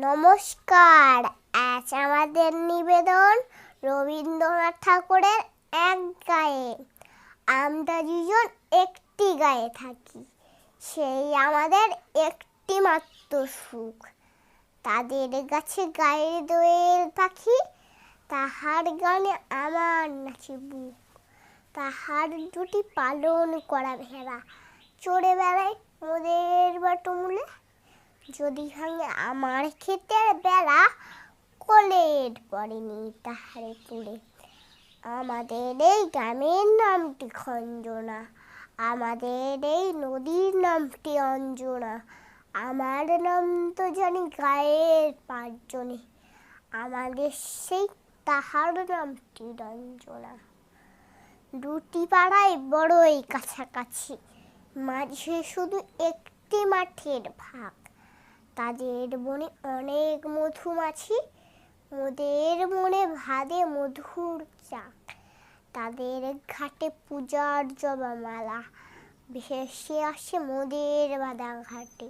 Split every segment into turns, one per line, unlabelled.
নমস্কার। আজ আমাদের নিবেদন রবীন্দ্রনাথ ঠাকুরের এক গায়ে। আমরা দুজন একটি গায়ে থাকি। সেই আমাদের একটি মাত্র সুখ। তাদের কাছে গায়ের দোয়েল পাখি, তাহার গানে আমার নাচে বুক। তাহার দুটি পালন করা ভেড়া। চড়ে বেড়ায় মোদের বা টুমুলে যদি ভাঙে আমার ক্ষেতের বেলা কোলের পড়েনি তাহারে পুড়ে আমাদের এই গ্রামের নামটি খঞ্জনা, আমাদের এই নদীর নামটি অঞ্জনা, আমার নাম তো জানি গায়ের পাঁচজনে, আমাদের সেই তাহার নামটি রঞ্জনা। দুটি পাড়ায় বড়ই কাছাকাছি, মাঝে শুধু একটি মাঠের ভাগ তাদের বনে অনেক মধুমাছি মোদের মনে ভাদে মধুর চাক। তাদের ঘাটে পূজার জবামালা ভেসে আসে মোদের বাদা ঘাটে।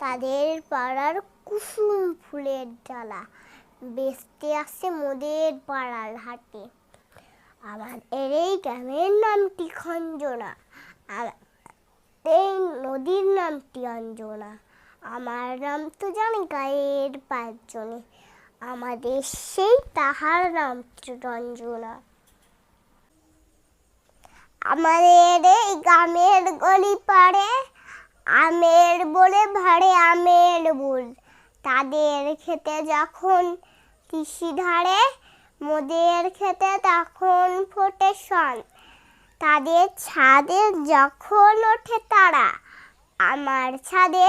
তাদের পাড়ার কুসুম ফুলের ডালা বেচতে আসে মোদের পাড়ার হাটে। আমার এই গ্রামের নামটি খঞ্জনা, আর এই নদীর নামটি অঞ্জনা। আমার নাম তো জানি গায়ের পাঁচজনে আমাদের সেই তাহার নাম রঞ্জনা। আমাদের এই গ্রামের গলি পাড়ে আমের বলে ভাড়ে আমের বুল তাদের খেতে যখন কৃষি ধারে, মোদের খেতে তখন ফোটে সন তাদের ছাদে যখন ওঠে তারা, আমার ছাদে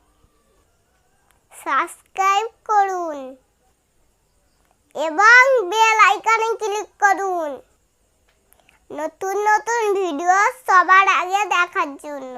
সাবস্ক্রাইব করুন এবং বেল আইকনে ক্লিক করুন। নতুন নতুন ভিডিও সবার আগে দেখার জন্য।